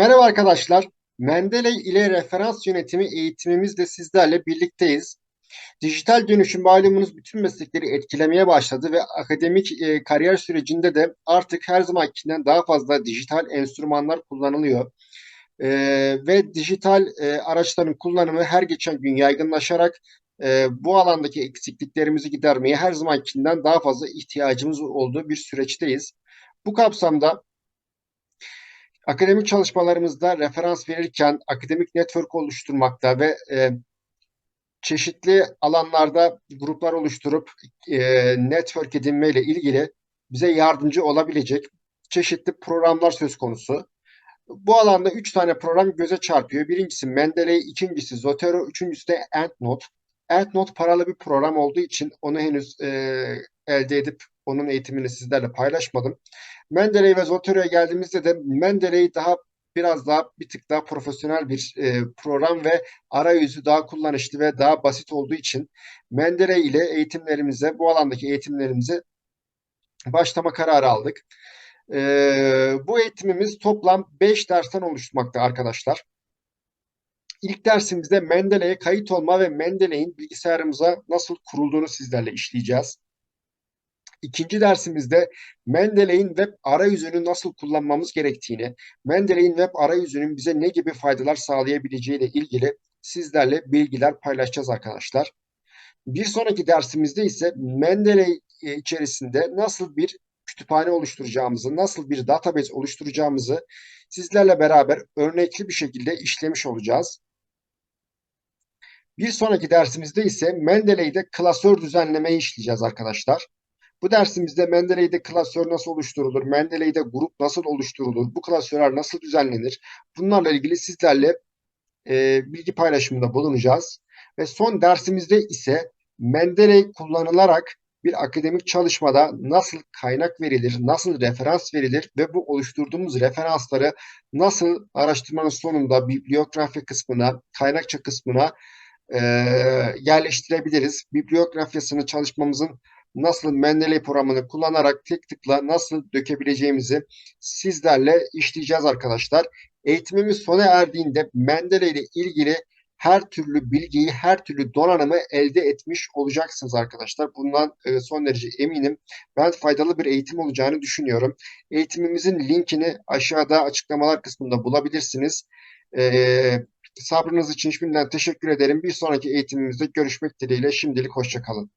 Merhaba arkadaşlar. Mendeley ile referans yönetimi eğitimimizde sizlerle birlikteyiz. Dijital dönüşüm malumunuz bütün meslekleri etkilemeye başladı ve akademik e, kariyer sürecinde de artık her zamankinden daha fazla dijital enstrümanlar kullanılıyor. E, ve dijital e, araçların kullanımı her geçen gün yaygınlaşarak e, bu alandaki eksikliklerimizi gidermeye her zamankinden daha fazla ihtiyacımız olduğu bir süreçteyiz. Bu kapsamda akademik çalışmalarımızda referans verirken akademik network oluşturmakta ve e, çeşitli alanlarda gruplar oluşturup e, network edinme ile ilgili bize yardımcı olabilecek çeşitli programlar söz konusu. Bu alanda üç tane program göze çarpıyor. Birincisi Mendeley, ikincisi Zotero, üçüncüsü de EndNote. EndNote paralı bir program olduğu için onu henüz e, elde edip onun eğitimini sizlerle paylaşmadım. Mendeley ve Zotero'ya geldiğimizde de Mendeley daha biraz daha bir tık daha profesyonel bir e, program ve arayüzü daha kullanışlı ve daha basit olduğu için Mendeley ile eğitimlerimize, bu alandaki eğitimlerimize başlama kararı aldık. E, bu eğitimimiz toplam 5 dersten oluşmakta arkadaşlar. İlk dersimizde Mendeley'e kayıt olma ve Mendeley'in bilgisayarımıza nasıl kurulduğunu sizlerle işleyeceğiz. İkinci dersimizde Mendeley'in web arayüzünü nasıl kullanmamız gerektiğini, Mendeley'in web arayüzünün bize ne gibi faydalar sağlayabileceği ile ilgili sizlerle bilgiler paylaşacağız arkadaşlar. Bir sonraki dersimizde ise Mendeley e, içerisinde nasıl bir kütüphane oluşturacağımızı, nasıl bir database oluşturacağımızı sizlerle beraber örnekli bir şekilde işlemiş olacağız. Bir sonraki dersimizde ise Mendeley'de klasör düzenlemeyi işleyeceğiz arkadaşlar. Bu dersimizde Mendeley'de klasör nasıl oluşturulur? Mendeley'de grup nasıl oluşturulur? Bu klasörler nasıl düzenlenir? Bunlarla ilgili sizlerle e, bilgi paylaşımında bulunacağız. Ve son dersimizde ise Mendeley kullanılarak bir akademik çalışmada nasıl kaynak verilir, nasıl referans verilir ve bu oluşturduğumuz referansları nasıl araştırmanın sonunda bibliografi kısmına, kaynakça kısmına e, yerleştirebiliriz. Bibliografyasını çalışmamızın nasıl Mendeley programını kullanarak tek tıkla nasıl dökebileceğimizi sizlerle işleyeceğiz arkadaşlar. Eğitimimiz sona erdiğinde Mendeley ile ilgili her türlü bilgiyi, her türlü donanımı elde etmiş olacaksınız arkadaşlar. Bundan e, son derece eminim. Ben faydalı bir eğitim olacağını düşünüyorum. Eğitimimizin linkini aşağıda açıklamalar kısmında bulabilirsiniz. Ee, sabrınız için şimdiden teşekkür ederim. Bir sonraki eğitimimizde görüşmek dileğiyle şimdilik hoşçakalın.